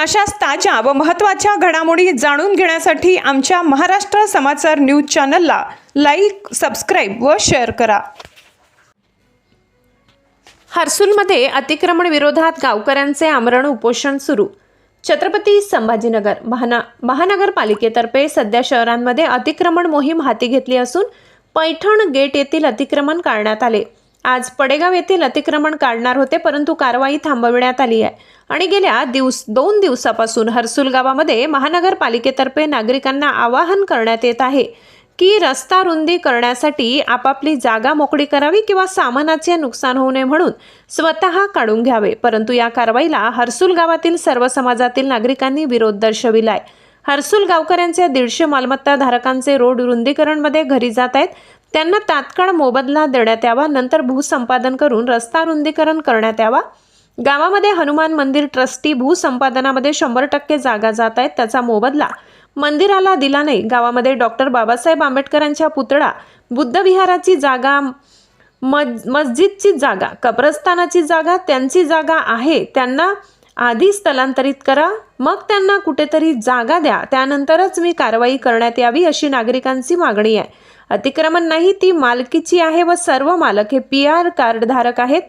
अशाच ताज्या व महत्त्वाच्या घडामोडी जाणून घेण्यासाठी आमच्या महाराष्ट्र समाचार न्यूज चॅनलला लाईक सबस्क्राईब व शेअर करा. हर्सूलमध्ये अतिक्रमण विरोधात गावकऱ्यांचे आमरण उपोषण सुरू. छत्रपती संभाजीनगर महाना महानगरपालिकेतर्फे सध्या शहरांमध्ये अतिक्रमण मोहीम हाती घेतली असून पैठण गेट येथील अतिक्रमण काढण्यात आले. आज पडेगाव येथील अतिक्रमण काढणार होते परंतु कारवाई थांबविण्यात आली आहे. आणि गेल्या दिवस दोन दिवसापासून हर्सुल गावामध्ये महानगरपालिकेतर्फे नागरिकांना आवाहन करण्यात येत आहे की रस्ता रुंदी करण्यासाठी आपापली जागा मोकळी करावी किंवा सामानाचे नुकसान होऊ नये म्हणून स्वतः काढून घ्यावे. परंतु या कारवाईला हर्सुल गावातील सर्व समाजातील नागरिकांनी विरोध दर्शविलाय. हर्सुल गावकऱ्यांचे दीडशे मालमत्ता धारकांचे रोड रुंदीकरणमध्ये घरी जात आहेत. त्यांना तात्काळ मोबदला देण्यात यावा नंतर भूसंपादन करून रस्ता रुंदीकरण करण्यात यावा गावामध्ये हनुमान मंदिर ट्रस्टी भूसंपादनामध्ये शंभर टक्के जागा जात आहेत त्याचा मोबदला मंदिराला दिला नाही. गावामध्ये डॉक्टर बाबासाहेब आंबेडकरांच्या पुतळा बुद्धविहाराची जागा मज मस्जिदची जागा कब्रस्तानाची जागा त्यांची जागा आहे. त्यांना आधी स्थलांतरित करा मग त्यांना कुठेतरी जागा द्या. त्यानंतरच मी कारवाई करण्यात यावी अशी नागरिकांची मागणी आहे. अतिक्रमण नाही ती मालकीची आहे व सर्व मालक हे पी आर कार्डधारक आहेत.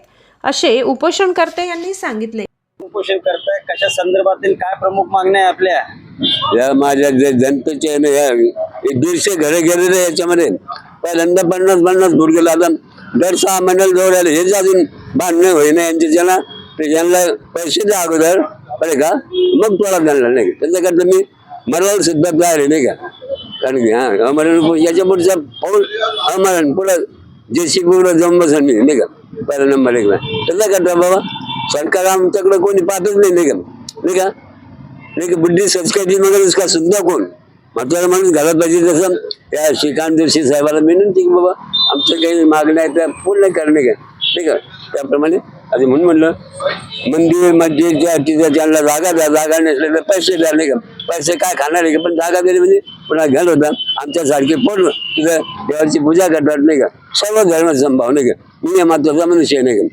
असे उपोषणकर्ते यांनी सांगितले. उपोषण करताय कशा संदर्भातील काय प्रमुख मागण्या आहे आपल्या? या माझ्या जे जनतेचे आहे ना, या हे दीडशे घरे गेलेले याच्यामध्ये. पहिल्यांदा पन्नास पन्नास गुडगे लागून. दर सहा महिन्याला जवळ आले हेच अजून बांधणे होईना यांचे ज्यांना ते ज्यांना पैसे द्या अगोदर बरे का? मग तुला त्यांना नाही. का त्याच्याकरता मी मराला सुद्धा तयार आहे नाही का? कारण की हा अमरण याच्या पुढचा पाऊल अमरण पुढं जे शिकवलं जाऊन बसेल मी नाही का? पहिला नंबर एक त्याच्याकरता बाबा? सरकार आमच्याकडे कोणी पाहतच नाही नाही का? नाही का? नाही बुद्धी संस्कृती वगैरे इसका सुद्धा कोण? म्हातारा माणूस घरात पाहिजे तसं. या श्रीकांत जोशी साहेबाला विनंती की बाबा आमच्या काही मागण्या आहेत त्या पूर्ण करणे का? नाही का? त्याप्रमाणे आधी म्हणून म्हणलं मंदिर मस्जिदच्या तिथं त्यांना जागा द्या जागा नसल्या तर पैसे द्या नाही का? पैसे काय खाणार आहे का? पण जागा दिली म्हणजे पुन्हा घर होता. आमच्यासारखे पूर्ण तिथं देवाची पूजा करतात नाही का? सर्व धर्म संभाव नाही का? मी महत्त्वाचा मनुष्य नाही का?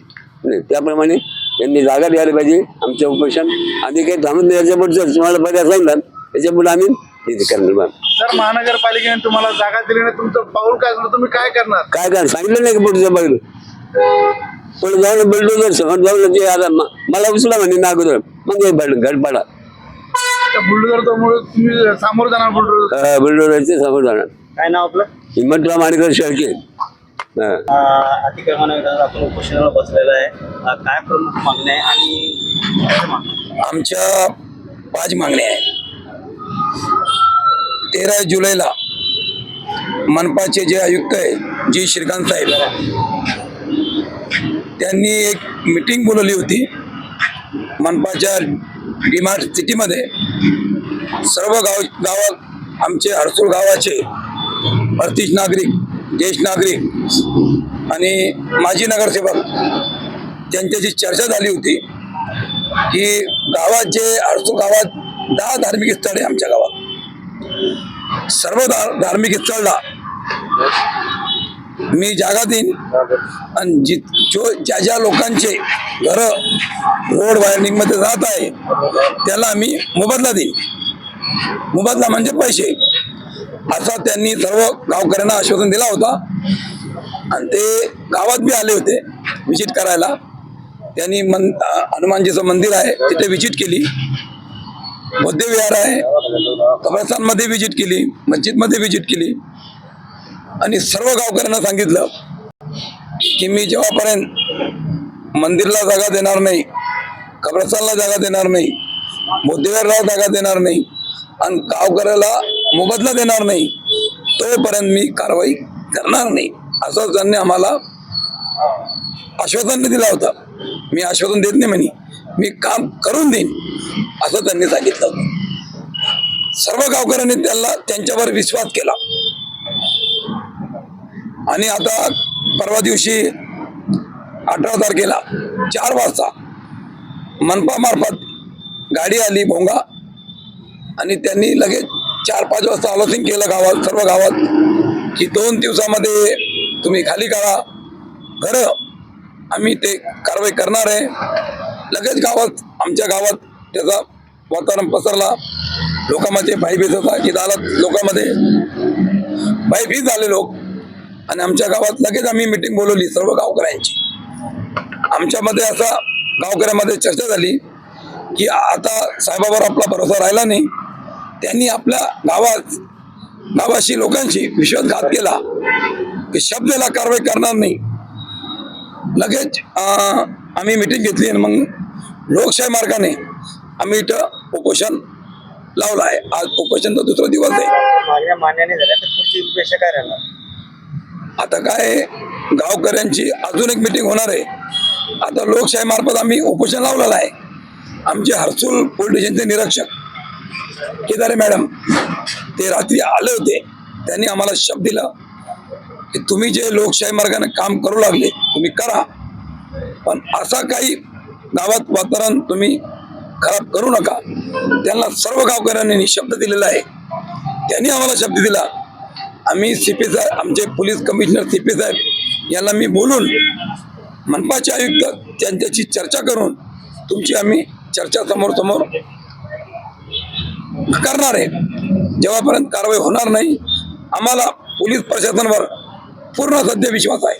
नाही त्याप्रमाणे त्यांनी जागा द्यायला पाहिजे आमचं उपोषण. आणि काही थांबून द्यायच्या पुढचं तुम्हाला पर्याय सांगतात. त्याच्यापुढे आम्ही तिथे करणार. जर महानगरपालिकेने तुम्हाला जागा दिली नाही तुमचं पाऊल काय तुम्ही काय करणार? काय काय सांगितलं नाही का पुढचं बघलं पण जाऊन बिल्डोजर समोर जाऊन मला उचला म्हणे ना अगोदर. मग हे त्या बुलडोजर तुम्ही सामोरं जाणार बुलडोजर बिल्डोजरचे समोर जाणार. काय नाव आपलं? हिम्मतराव माणकर शेळके. हा. अं, अतिक्रमण विरोधात आपण उपोषणाला बसलेलं आहे. अं, काय प्रमुख मागण्या आहे आणि काय मागण्या? आमच्या पाच मागण्या आहेत. तेरा जुलैला मनपाचे जे आयुक्त आहे जी श्रीकांत साहेब त्यांनी एक मीटिंग बोलवली होती. मनपाच्या डिमार्ट सिटीमध्ये सर्व गाव गावात आमचे हरसूळ गावाचे परतीश नागरिक ज्येष्ठ नागरिक आणि माजी नगरसेवक त्यांच्याशी चर्चा झाली होती की गावात जे अडसूळ गावात दहा धार्मिक स्थळ आहे आमच्या गावात. सर्व धा- धार्मिक स्थळला मी जागा देईन आणि जित जो ज्या ज्या लोकांचे घर रोड वायरिंगमध्ये जात आहे त्याला मी मोबदला देईन. मोबदला म्हणजे पैसे. असा त्यांनी सर्व गावकऱ्यांना आश्वासन दिला होता. आणि ते गावात बी आले होते विजिट करायला. त्यांनी मन हनुमानजीचं मंदिर आहे तिथे विजिट केली. बौद्ध विहार आहे. कब्रस्तानमध्ये विजिट केली मस्जिदमध्ये विजिट केली. आणि सर्व गावकऱ्यांना सांगितलं की मी जेव्हापर्यंत मंदिरला जागा देणार नाही कब्रस्तानला जागा देणार नाही बौद्धविहारला जागा देणार नाही आणि गावकऱ्याला मोबदला देणार नाही तोपर्यंत मी कारवाई करणार नाही असं त्यांनी आम्हाला आश्वासन दिला होता. मी आश्वासन देत नाही म्हणे मी काम करून देईन असं त्यांनी सांगितलं होतं. सर्व गावकऱ्यांनी त्यांना त्यांच्यावर विश्वास केला. आणि आता परवा दिवशी अठरा तारखेला चार वाजता मनपामार्फत गाडी आली भोंगा. आणि त्यांनी लगेच चार पाच वाजता आलोचन केलं गावात सर्व गावात की दोन दिवसामध्ये तुम्ही खाली करा. घरं आम्ही ते कारवाई करणार आहे. लगेच गावात आमच्या गावात त्याचा वातावरण पसरला. लोकांमध्ये भयभीत होता की दादा लोकांमध्ये भयभीत झाले लोक. आणि आमच्या गावात लगेच आम्ही मिटिंग बोलवली सर्व गावकऱ्यांची. आमच्यामध्ये असा गावकऱ्यामध्ये चर्चा झाली की आता साहेबावर आपला भरोसा राहिला नाही. त्यांनी आपल्या गावात गावाशी लोकांशी विश्वासघात केला. की शब्दाला कारवाई करणार नाही. लगेच अं, आम्ही मिटिंग घेतली आणि मग लोकशाही मार्गाने आम्ही इथं उपोषण लावलं आहे. आज उपोषणचा दुसरा दिवस आहे. मान्य झाल्या तर पुढची उद्देश काय राहणार? आता काय गावकऱ्यांची अजून एक मिटिंग होणार आहे. आता लोकशाहीमार्फत आम्ही उपोषण लावलेलं आहे. आमचे हर्सुल पोलीस स्टेशनचे निरीक्षक केदारे मॅडम ते रात्री आले होते. त्यांनी आम्हाला शब्द दिला की तुम्ही जे लोकशाही मार्गाने काम करू लागले तुम्ही करा. पण असा काही गावात वातावरण तुम्ही खराब करू नका. त्यांना सर्व गावकऱ्यांनी शब्द दिलेला आहे. त्यांनी आम्हाला शब्द दिला आम्ही सी पी साहेब आमचे पोलीस कमिशनर सी पी साहेब यांना मी बोलून मनपाचे आयुक्त त्यांच्याशी चर्चा करून तुमची आम्ही चर्चा समोर समोर करणार आहे. जेव्हापर्यंत कारवाई होणार नाही आम्हाला पोलीस प्रशासनावर पूर्ण सध्या विश्वास आहे.